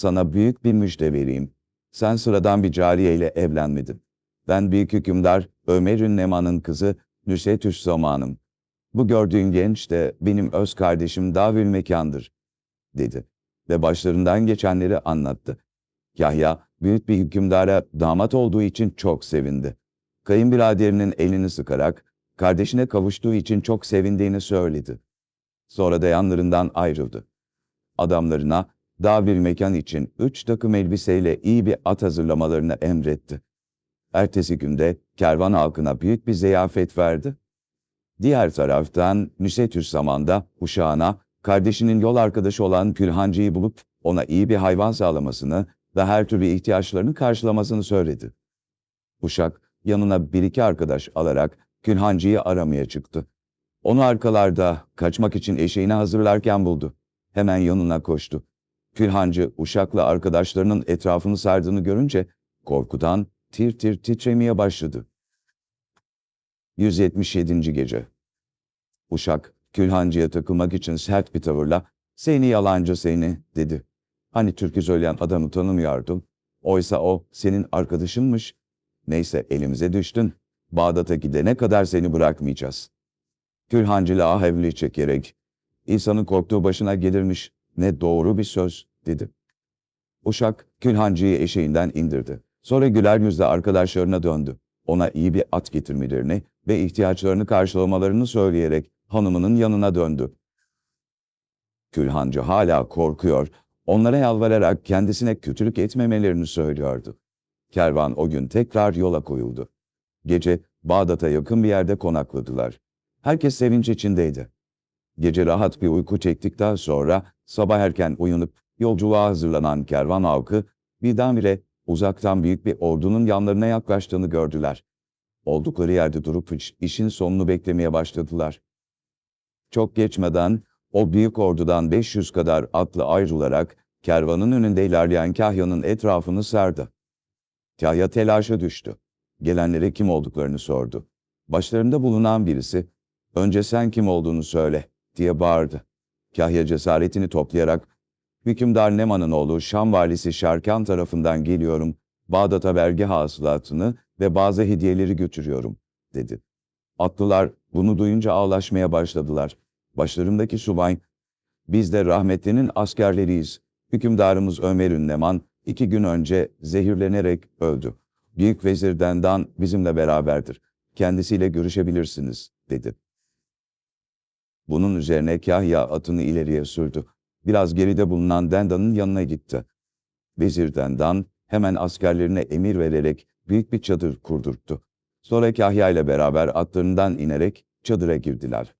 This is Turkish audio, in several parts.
sana büyük bir müjde vereyim. Sen sıradan bir cariyeyle evlenmedin. Ben büyük hükümdar Ömer Neman'ın kızı Nüsetüs Zamanım. Bu gördüğün genç de benim öz kardeşim Davül Mekan'dır, dedi ve başlarından geçenleri anlattı. Yahya, büyük bir hükümdara damat olduğu için çok sevindi. Kayınbiraderinin elini sıkarak, kardeşine kavuştuğu için çok sevindiğini söyledi. Sonra da yanlarından ayrıldı. Adamlarına daha bir mekan için üç takım elbiseyle iyi bir at hazırlamalarını emretti. Ertesi günde kervan halkına büyük bir ziyafet verdi. Diğer taraftan Nüsetüs zamanda uşağına kardeşinin yol arkadaşı olan Külhancı'yı bulup ona iyi bir hayvan sağlamasını ve her türlü ihtiyaçlarını karşılamasını söyledi. Uşak yanına bir iki arkadaş alarak Külhancı'yı aramaya çıktı. Onu arkalarda kaçmak için eşeğini hazırlarken buldu. Hemen yanına koştu. Külhancı uşakla arkadaşlarının etrafını sardığını görünce korkudan tir tir titremeye başladı. 177. Gece Uşak, Külhancı'ya takılmak için sert bir tavırla, ''Seni yalancı seni'' dedi. Hani türkü söyleyen adamı tanımıyordum. Oysa o senin arkadaşınmış. Neyse elimize düştün. Bağdat'a gidene kadar seni bırakmayacağız. Külhancı ahevli çekerek, İsa'nın korktuğu başına gelirmiş, ne doğru bir söz, dedi. Uşak, Külhancı'yı eşeğinden indirdi. Sonra güler yüzle arkadaşlarına döndü. Ona iyi bir at getirmelerini ve ihtiyaçlarını karşılamalarını söyleyerek hanımının yanına döndü. Külhancı hala korkuyor, onlara yalvararak kendisine kötülük etmemelerini söylüyordu. Kervan o gün tekrar yola koyuldu. Gece Bağdat'a yakın bir yerde konakladılar. Herkes sevinç içindeydi. Gece rahat bir uyku çektikten sonra sabah erken uyanıp yolculuğa hazırlanan kervan halkı birdenbire uzaktan büyük bir ordunun yanlarına yaklaştığını gördüler. Oldukları yerde durup işin sonunu beklemeye başladılar. Çok geçmeden o büyük ordudan 500 kadar atlı ayrılarak kervanın önünde ilerleyen Kahya'nın etrafını sardı. Kahya telaşa düştü. Gelenlere kim olduklarını sordu. Başlarında bulunan birisi, önce sen kim olduğunu söyle, diye bağırdı. Kahya cesaretini toplayarak, hükümdar Neman'ın oğlu Şam valisi Şarkan tarafından geliyorum, Bağdat'a vergi hasılatını ve bazı hediyeleri götürüyorum, dedi. Atlılar bunu duyunca ağlaşmaya başladılar. Başlarındaki subay, biz de rahmetlinin askerleriyiz. Hükümdarımız Ömer Ünleman iki gün önce zehirlenerek öldü. Büyük vezir Dendan bizimle beraberdir. Kendisiyle görüşebilirsiniz, dedi. Bunun üzerine Kahya atını ileriye sürdü. Biraz geride bulunan Dendan'ın yanına gitti. Vezir Dendan hemen askerlerine emir vererek büyük bir çadır kurdurttu. Sonra Kahya ile beraber atlarından inerek çadıra girdiler.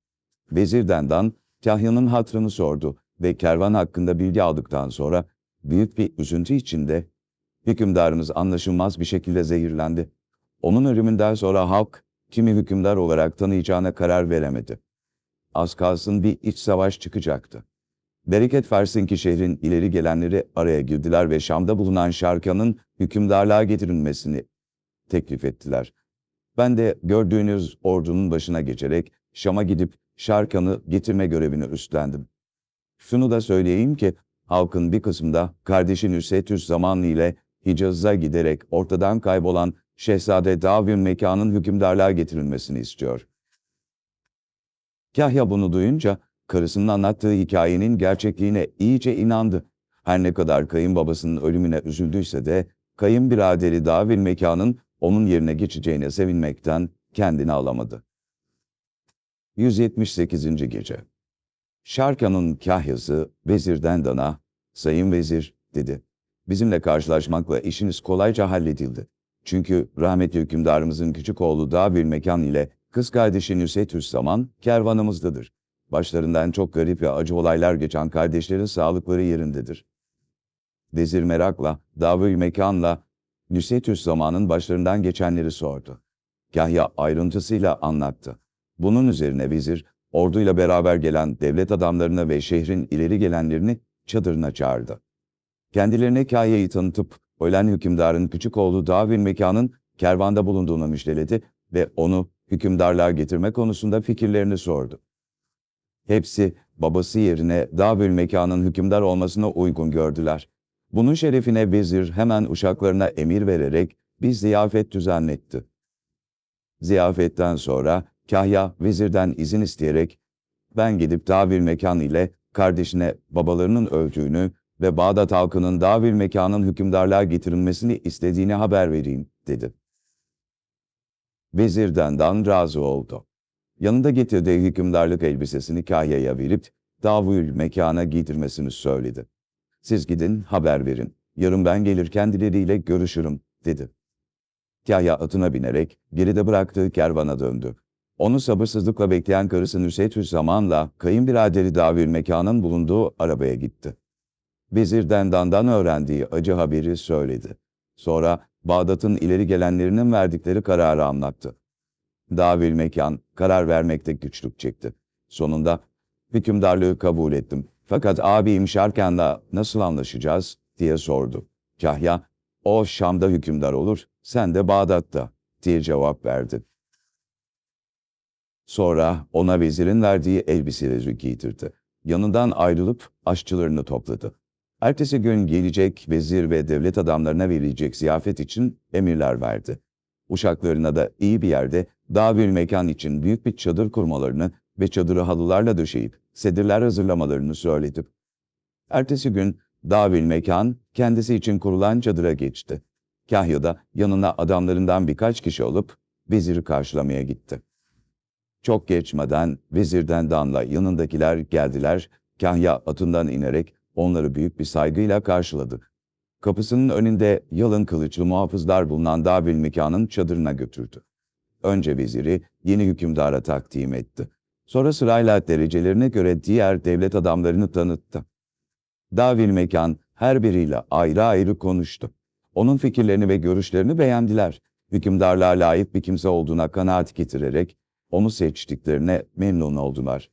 Vezir Dendan, Kahya'nın hatrını sordu ve kervan hakkında bilgi aldıktan sonra büyük bir üzüntü içinde hükümdarımız anlaşılmaz bir şekilde zehirlendi. Onun ölümünden sonra halk kimi hükümdar olarak tanıyacağına karar veremedi. Az kalsın bir iç savaş çıkacaktı. Bereket versin ki şehrin ileri gelenleri araya girdiler ve Şam'da bulunan Şarkan'ın hükümdarlığa getirilmesini teklif ettiler. Ben de gördüğünüz ordunun başına geçerek Şam'a gidip Şarkan'ı getirme görevini üstlendim. Şunu da söyleyeyim ki halkın bir kısmında kardeşi Nüsetüs zamanlı ile Hicaz'a giderek ortadan kaybolan Şehzade Davin mekanın hükümdarlığa getirilmesini istiyor. Kahya bunu duyunca karısının anlattığı hikayenin gerçekliğine iyice inandı. Her ne kadar kayınbabasının ölümüne üzüldüyse de kayınbiraderi Davin mekanın onun yerine geçeceğine sevinmekten kendini alamadı. 178. Gece Şarkan'ın kahyası vezirden dana, ''Sayın vezir'' dedi. ''Bizimle karşılaşmakla işiniz kolayca halledildi. Çünkü rahmetli hükümdarımızın küçük oğlu bir mekan ile kız kardeşi Nüsetüs zaman kervanımızdadır. Başlarından çok garip ve acı olaylar geçen kardeşlerin sağlıkları yerindedir. Vezir merakla, davül mekanla Nüsetüs zamanın başlarından geçenleri sordu. Kahya ayrıntısıyla anlattı. Bunun üzerine vezir, orduyla beraber gelen devlet adamlarını ve şehrin ileri gelenlerini çadırına çağırdı. Kendilerine Kahya'yı tanıtıp, ölen hükümdarın küçük oğlu Davin mekanın kervanda bulunduğunu müjdeledi ve onu hükümdarlığa getirme konusunda fikirlerini sordu. Hepsi babası yerine Davül mekanın hükümdar olmasına uygun gördüler. Bunun şerefine vezir hemen uşaklarına emir vererek bir ziyafet düzenletti. Ziyafetten sonra Kahya vezirden izin isteyerek ben gidip Davil mekan ile kardeşine babalarının öldüğünü ve Bağdat halkının Davil mekanın hükümdarlığa getirilmesini istediğini haber vereyim, dedi. Vezir Dendan razı oldu. Yanında getirdiği hükümdarlık elbisesini Kahya'ya verip Davül mekana giydirmesini söyledi. Siz gidin, haber verin. Yarın ben gelir kendileriyle görüşürüm, dedi. Kahya atına binerek geride bıraktığı kervana döndü. Onu sabırsızlıkla bekleyen karısı Nüsetü zamanla kayınbiraderi Davül mekanın bulunduğu arabaya gitti. Vezir Dendan'dan öğrendiği acı haberi söyledi. Sonra Bağdat'ın ileri gelenlerinin verdikleri kararı anlattı. Davil mekan karar vermekte güçlük çekti. Sonunda hükümdarlığı kabul ettim. Fakat abim Şarkan'la nasıl anlaşacağız diye sordu. Kahya, o Şam'da hükümdar olur, sen de Bağdat'ta diye cevap verdi. Sonra ona vezirin verdiği elbiseleri giydirdi. Yanından ayrılıp aşçılarını topladı. Ertesi gün gelecek vezir ve devlet adamlarına verilecek ziyafet için emirler verdi. Uşaklarına da iyi bir yerde davül mekan için büyük bir çadır kurmalarını ve çadırı halılarla döşeyip sedirler hazırlamalarını söyledi. Ertesi gün davül mekan kendisi için kurulan çadıra geçti. Kahya da yanına adamlarından birkaç kişi olup veziri karşılamaya gitti. Çok geçmeden vezirden Dan'la yanındakiler geldiler, Kahya atından inerek onları büyük bir saygıyla karşıladı. Kapısının önünde yalın kılıçlı muhafızlar bulunan Davil mekanın çadırına götürdü. Önce veziri yeni hükümdara takdim etti. Sonra sırayla derecelerine göre diğer devlet adamlarını tanıttı. Davil mekan her biriyle ayrı ayrı konuştu. Onun fikirlerini ve görüşlerini beğendiler. Hükümdarlığa layık bir kimse olduğuna kanaat getirerek onu seçtiklerine memnun oldular.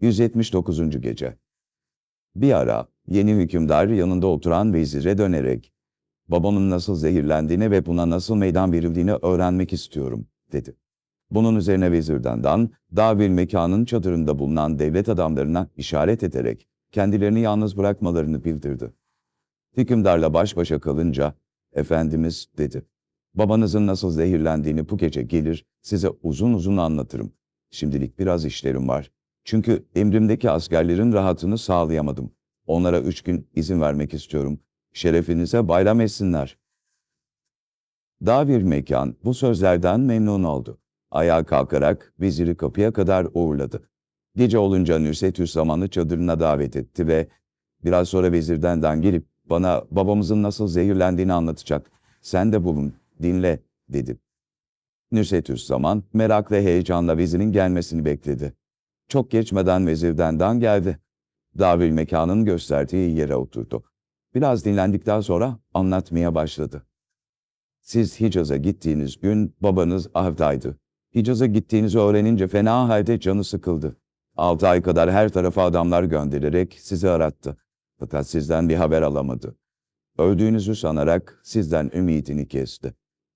179. Gece Bir ara yeni hükümdar yanında oturan vezire dönerek, babamın nasıl zehirlendiğini ve buna nasıl meydan verildiğini öğrenmek istiyorum, dedi. Bunun üzerine vezirden Dan, Davil mekanın çadırında bulunan devlet adamlarına işaret ederek kendilerini yalnız bırakmalarını bildirdi. Hükümdarla baş başa kalınca, Efendimiz dedi, babanızın nasıl zehirlendiğini bu gece gelir, size uzun uzun anlatırım. Şimdilik biraz işlerim var. Çünkü emrimdeki askerlerin rahatını sağlayamadım. Onlara üç gün izin vermek istiyorum. Şerefinize bayram etsinler. Davir mekan bu sözlerden memnun oldu. Ayağa kalkarak veziri kapıya kadar uğurladı. Gece olunca Nüsetü zamanı çadırına davet etti ve biraz sonra vezirden gelip bana babamızın nasıl zehirlendiğini anlatacak. Sen de bulun, dinle, dedi. Nüsetüs zaman merak ve heyecanla vezirin gelmesini bekledi. Çok geçmeden vezirden geldi. Davil mekanın gösterdiği yere oturdu. Biraz dinlendikten sonra anlatmaya başladı. Siz Hicaz'a gittiğiniz gün babanız avdaydı. Hicaz'a gittiğinizi öğrenince fena halde canı sıkıldı. Altı ay kadar her tarafa adamlar göndererek sizi arattı. Fakat sizden bir haber alamadı. Öldüğünüzü sanarak sizden ümidini kesti.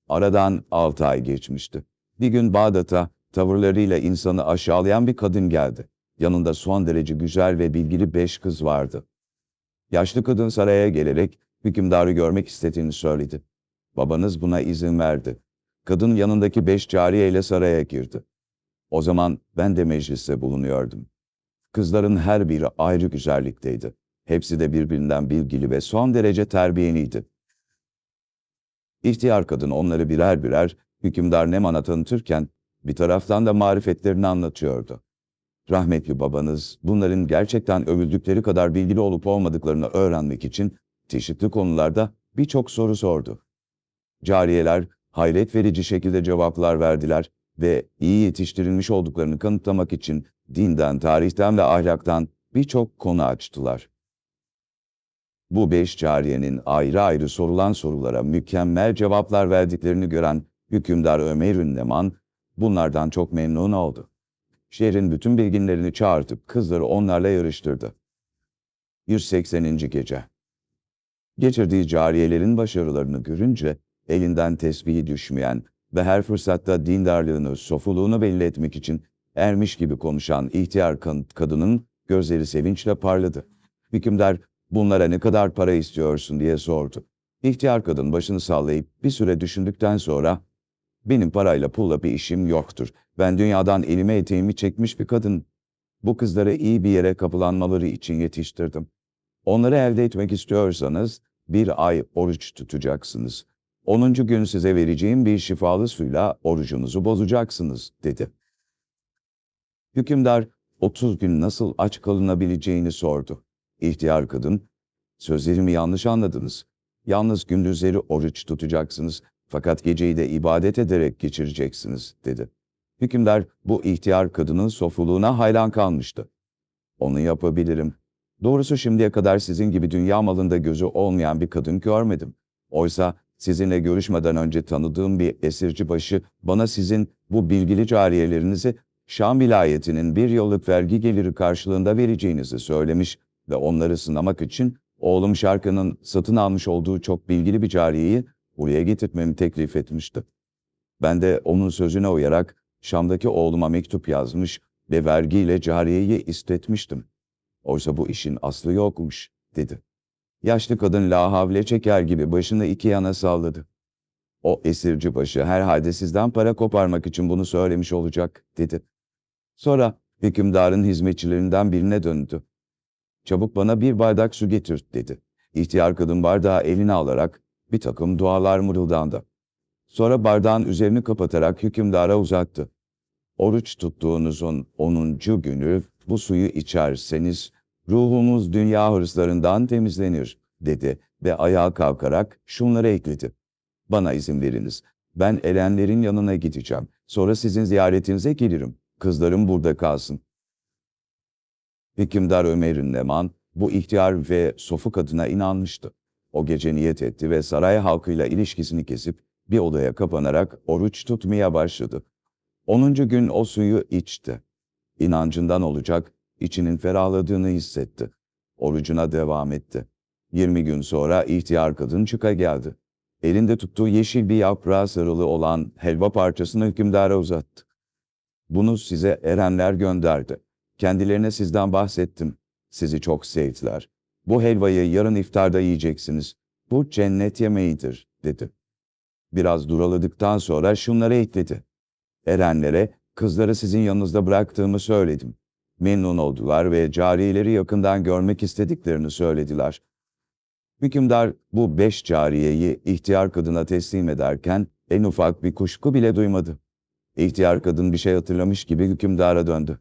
Aradan altı ay geçmişti. Bir gün Bağdat'a tavırlarıyla insanı aşağılayan bir kadın geldi. Yanında son derece güzel ve bilgili beş kız vardı. Yaşlı kadın saraya gelerek hükümdarı görmek istediğini söyledi. Babanız buna izin verdi. Kadın yanındaki beş cariye saraya girdi. O zaman ben de mecliste bulunuyordum. Kızların her biri ayrı güzellikteydi. Hepsi de birbirinden bilgili ve son derece terbiyeliydi. İhtiyar kadın onları birer birer hükümdar Neman'a tanıtırken bir taraftan da marifetlerini anlatıyordu. Rahmetli babanız bunların gerçekten övüldükleri kadar bilgili olup olmadıklarını öğrenmek için çeşitli konularda birçok soru sordu. Cariyeler hayret verici şekilde cevaplar verdiler ve iyi yetiştirilmiş olduklarını kanıtlamak için dinden, tarihten ve ahlaktan birçok konu açtılar. Bu beş cariyenin ayrı ayrı sorulan sorulara mükemmel cevaplar verdiklerini gören hükümdar Ömer Ünleman, bunlardan çok memnun oldu. Şehrin bütün bilginlerini çağırtıp kızları onlarla yarıştırdı. 180. Gece Geçirdiği cariyelerin başarılarını görünce elinden tesbihi düşmeyen ve her fırsatta dindarlığını, sofuluğunu belli etmek için ermiş gibi konuşan ihtiyar kadının gözleri sevinçle parladı. Hükümdar Bunlara ne kadar para istiyorsun diye sordu. İhtiyar kadın başını sallayıp bir süre düşündükten sonra benim parayla pulla bir işim yoktur. Ben dünyadan elime eteğimi çekmiş bir kadın. Bu kızları iyi bir yere kapılanmaları için yetiştirdim. Onları elde etmek istiyorsanız bir ay oruç tutacaksınız. 10. gün size vereceğim bir şifalı suyla orucunuzu bozacaksınız, dedi. Hükümdar 30 gün nasıl aç kalınabileceğini sordu. İhtiyar kadın, sözlerimi yanlış anladınız. Yalnız gündüzleri oruç tutacaksınız fakat geceyi de ibadet ederek geçireceksiniz, dedi. Hükümdar bu ihtiyar kadının sofuluğuna hayran kalmıştı. Onu yapabilirim. Doğrusu şimdiye kadar sizin gibi dünya malında gözü olmayan bir kadın görmedim. Oysa sizinle görüşmeden önce tanıdığım bir esirci başı bana sizin bu bilgili cariyelerinizi Şam vilayetinin bir yıllık vergi geliri karşılığında vereceğinizi söylemiş ve onları sınamak için oğlum Şarkı'nın satın almış olduğu çok bilgili bir cariyeyi buraya getirtmemi teklif etmişti. Ben de onun sözüne uyarak Şam'daki oğluma mektup yazmış ve vergiyle cariyeyi istetmiştim. Oysa bu işin aslı yokmuş, dedi. Yaşlı kadın la havle çeker gibi başını iki yana salladı. O esirci başı herhalde sizden para koparmak için bunu söylemiş olacak, dedi. Sonra hükümdarın hizmetçilerinden birine döndü. Çabuk bana bir bardak su getir, dedi. İhtiyar kadın bardağı eline alarak bir takım dualar mırıldandı. Sonra bardağın üzerini kapatarak hükümdara uzattı. Oruç tuttuğunuzun 10. günü bu suyu içerseniz ruhumuz dünya hırslarından temizlenir, dedi ve ayağa kalkarak şunları ekledi. Bana izin veriniz. Ben elenlerin yanına gideceğim. Sonra sizin ziyaretinize gelirim. Kızlarım burada kalsın. Hükümdar Ömer'in Neman, bu ihtiyar ve sofuk adına inanmıştı. O gece niyet etti ve saray halkıyla ilişkisini kesip bir odaya kapanarak oruç tutmaya başladı. Onuncu gün o suyu içti. İnancından olacak, içinin ferahladığını hissetti. Orucuna devam etti. Yirmi gün sonra ihtiyar kadın çıka geldi. Elinde tuttuğu yeşil bir yaprağa sarılı olan helva parçasını hükümdara uzattı. Bunu size erenler gönderdi. Kendilerine sizden bahsettim. Sizi çok sevdiler. Bu helvayı yarın iftarda yiyeceksiniz. Bu cennet yemeğidir, dedi. Biraz duraladıktan sonra şunları ekledi. Erenlere, kızları sizin yanınızda bıraktığımı söyledim. Memnun oldular ve cariyeleri yakından görmek istediklerini söylediler. Hükümdar bu beş cariyeyi ihtiyar kadına teslim ederken en ufak bir kuşku bile duymadı. İhtiyar kadın bir şey hatırlamış gibi hükümdara döndü.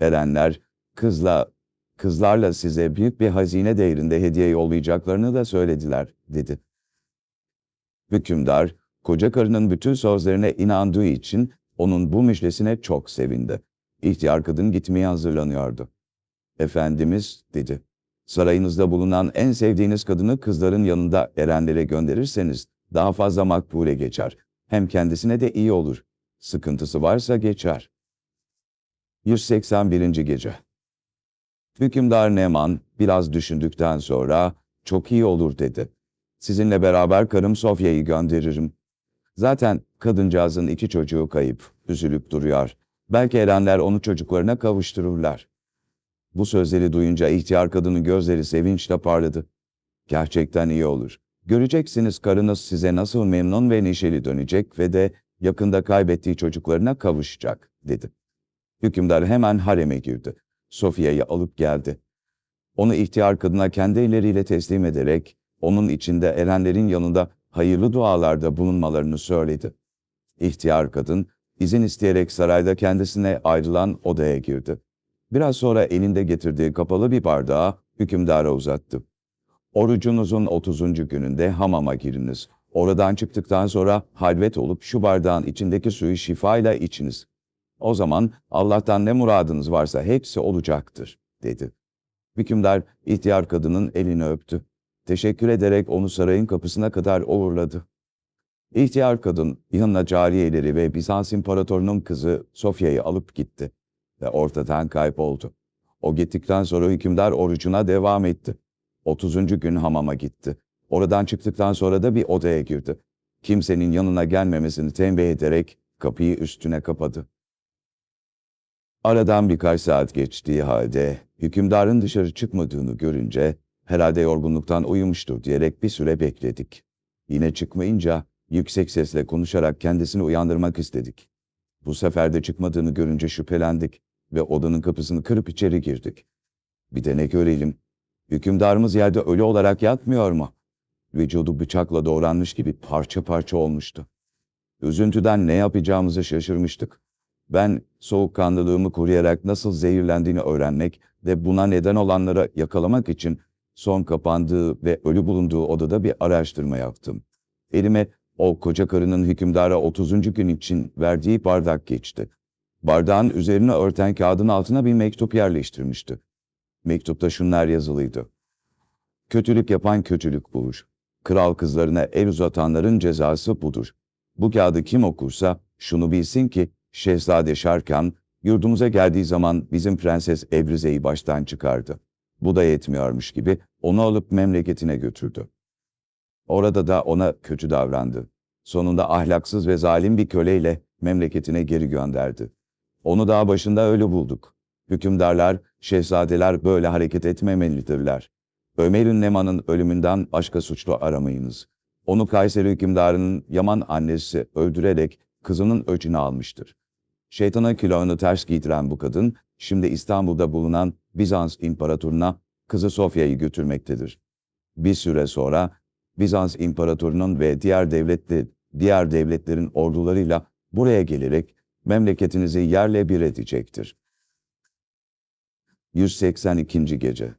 Erenler, kızla, kızlarla size büyük bir hazine değerinde hediye yollayacaklarını da söylediler, dedi. Hükümdar, koca karının bütün sözlerine inandığı için onun bu müjdesine çok sevindi. İhtiyar kadın gitmeye hazırlanıyordu. Efendimiz, dedi, sarayınızda bulunan en sevdiğiniz kadını kızların yanında erenlere gönderirseniz daha fazla makbule geçer. Hem kendisine de iyi olur. Sıkıntısı varsa geçer. 181. Gece Hükümdar Neman biraz düşündükten sonra çok iyi olur dedi. Sizinle beraber karım Sofya'yı gönderirim. Zaten kadıncağızın iki çocuğu kayıp, üzülüp duruyor. Belki erenler onu çocuklarına kavuştururlar. Bu sözleri duyunca ihtiyar kadının gözleri sevinçle parladı. Gerçekten iyi olur. Göreceksiniz karınız size nasıl memnun ve neşeli dönecek ve de yakında kaybettiği çocuklarına kavuşacak, dedi. Hükümdar hemen hareme girdi. Sofya'yı alıp geldi. Onu ihtiyar kadına kendi elleriyle teslim ederek, onun içinde erenlerin yanında hayırlı dualarda bulunmalarını söyledi. İhtiyar kadın, izin isteyerek sarayda kendisine ayrılan odaya girdi. Biraz sonra elinde getirdiği kapalı bir bardağı hükümdara uzattı. Orucunuzun 30. gününde hamama giriniz. Oradan çıktıktan sonra halvet olup şu bardağın içindeki suyu şifayla içiniz. O zaman Allah'tan ne muradınız varsa hepsi olacaktır, dedi. Hükümdar ihtiyar kadının elini öptü. Teşekkür ederek onu sarayın kapısına kadar uğurladı. İhtiyar kadın yanına cariyeleri ve Bizans imparatorunun kızı Sofya'yı alıp gitti ve ortadan kayboldu. O gittikten sonra hükümdar orucuna devam etti. 30. gün hamama gitti. Oradan çıktıktan sonra da bir odaya girdi. Kimsenin yanına gelmemesini tembih ederek kapıyı üstüne kapadı. Aradan birkaç saat geçtiği halde hükümdarın dışarı çıkmadığını görünce Herhalde yorgunluktan uyumuştur diyerek bir süre bekledik. Yine çıkmayınca yüksek sesle konuşarak kendisini uyandırmak istedik. Bu sefer de çıkmadığını görünce şüphelendik ve odanın kapısını kırıp içeri girdik. Bir de ne görelim? Hükümdarımız yerde ölü olarak yatmıyor mu? Vücudu bıçakla doğranmış gibi parça parça olmuştu. Üzüntüden ne yapacağımızı şaşırmıştık. Ben soğukkanlılığımı koruyarak nasıl zehirlendiğini öğrenmek ve buna neden olanlara yakalamak için son kapandığı ve ölü bulunduğu odada bir araştırma yaptım. Elime o koca karının hükümdara 30. gün için verdiği bardak geçti. Bardağın üzerine örten kağıdın altına bir mektup yerleştirmişti. Mektupta şunlar yazılıydı. Kötülük yapan kötülük bulur. Kral kızlarına el uzatanların cezası budur. Bu kağıdı kim okursa şunu bilsin ki Şehzade Şarkan yurdumuza geldiği zaman bizim Prenses Ebrize'yi baştan çıkardı. Bu da yetmiyormuş gibi onu alıp memleketine götürdü. Orada da ona kötü davrandı. Sonunda ahlaksız ve zalim bir köleyle memleketine geri gönderdi. Onu daha başında öyle bulduk. Hükümdarlar, şehzadeler böyle hareket etmemelidirler. Ömer Ünleman'ın ölümünden başka suçlu aramayınız. Onu Kayseri hükümdarının Yaman annesi öldürerek kızının öcünü almıştır. Şeytana kilonu ters giydiren bu kadın, şimdi İstanbul'da bulunan Bizans imparatoruna kızı Sofya'yı götürmektedir. Bir süre sonra Bizans imparatorunun ve diğer devletli, diğer devletlerin ordularıyla buraya gelerek memleketinizi yerle bir edecektir. 182. Gece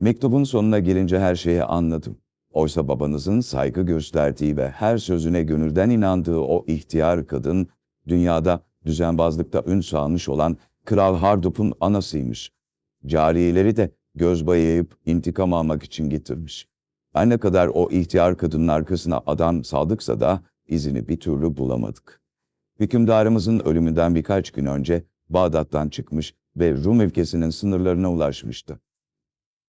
Mektubun sonuna gelince her şeyi anladım. Oysa babanızın saygı gösterdiği ve her sözüne gönülden inandığı o ihtiyar kadın, dünyada düzenbazlıkta ün salmış olan Kral Hardup'un anasıymış. Cariyeleri de göz bayayıp intikam almak için getirmiş. Her ne kadar o ihtiyar kadının arkasına adam saldıksa da izini bir türlü bulamadık. Hükümdarımızın ölümünden birkaç gün önce Bağdat'tan çıkmış ve Rum ülkesinin sınırlarına ulaşmıştı.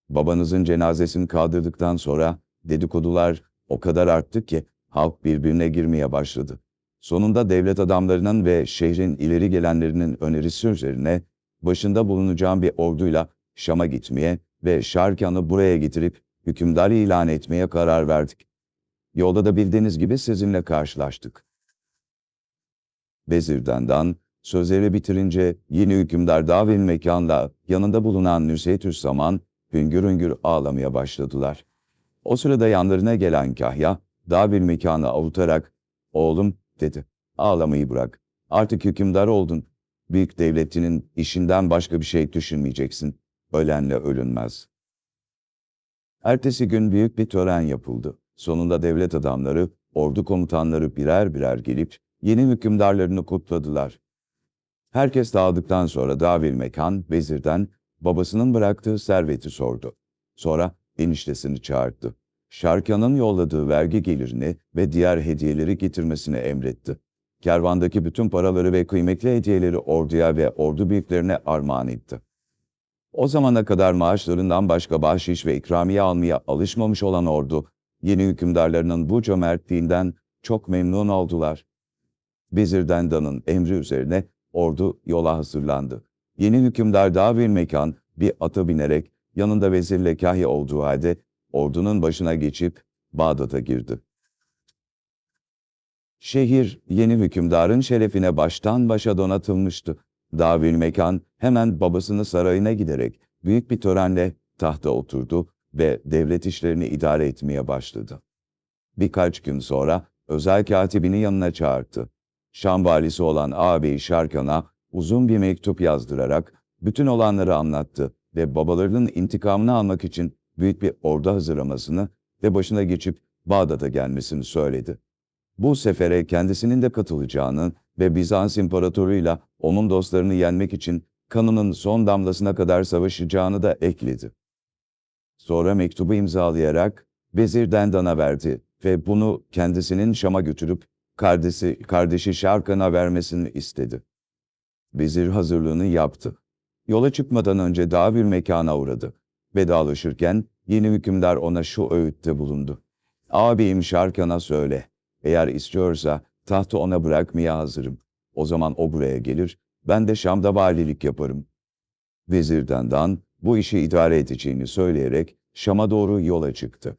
Babanızın cenazesini kaldırdıktan sonra dedikodular o kadar arttı ki halk birbirine girmeye başladı. Sonunda devlet adamlarının ve şehrin ileri gelenlerinin önerisi üzerine başında bulunacağım bir orduyla Şam'a gitmeye ve Şarkan'ı buraya getirip hükümdar ilan etmeye karar verdik. Yolda da bildiğiniz gibi sizinle karşılaştık. Vezirdendan sözleri bitirince yeni hükümdar Davin mekanla yanında bulunan Nüseytüs Zaman hüngür hüngür ağlamaya başladılar. O sırada yanlarına gelen Kahya, Davin mekanı avutarak, oğlum dedi, ağlamayı bırak. Artık hükümdar oldun. Büyük devletinin işinden başka bir şey düşünmeyeceksin. Ölenle ölünmez. Ertesi gün büyük bir tören yapıldı. Sonunda devlet adamları, ordu komutanları birer birer gelip yeni hükümdarlarını kutladılar. Herkes dağıldıktan sonra Davil Mekan, vezirden babasının bıraktığı serveti sordu. Sonra eniştesini çağırdı. Şarkan'ın yolladığı vergi gelirini ve diğer hediyeleri getirmesini emretti. Kervandaki bütün paraları ve kıymetli hediyeleri orduya ve ordu büyüklerine armağan etti. O zamana kadar maaşlarından başka bahşiş ve ikramiye almaya alışmamış olan ordu, yeni hükümdarlarının bu cömertliğinden çok memnun oldular. Vezir Dendan'ın emri üzerine ordu yola hazırlandı. Yeni hükümdar daha bir mekan, bir ata binerek yanında vezirle kahya olduğu halde ordunun başına geçip Bağdat'a girdi. Şehir yeni hükümdarın şerefine baştan başa donatılmıştı. Davül Mekan hemen babasının sarayına giderek büyük bir törenle tahta oturdu ve devlet işlerini idare etmeye başladı. Birkaç gün sonra özel katibini yanına çağırdı. Şam valisi olan ağabeyi Şarkan'a uzun bir mektup yazdırarak bütün olanları anlattı ve babalarının intikamını almak için büyük bir ordu hazırlamasını ve başına geçip Bağdat'a gelmesini söyledi. Bu sefere kendisinin de katılacağını ve Bizans imparatoruyla onun dostlarını yenmek için kanının son damlasına kadar savaşacağını da ekledi. Sonra mektubu imzalayarak Vezir Dendan'a verdi ve bunu kendisinin Şam'a götürüp kardeşi, kardeşi Şarkan'a vermesini istedi. Vezir hazırlığını yaptı. Yola çıkmadan önce daha bir mekana uğradı. Vedalaşırken yeni hükümdar ona şu öğütte bulundu. Ağabeyim Şarkan'a söyle, eğer istiyorsa tahtı ona bırakmaya hazırım. O zaman o buraya gelir, ben de Şam'da valilik yaparım. Vezir Dandan bu işi idare edeceğini söyleyerek Şam'a doğru yola çıktı.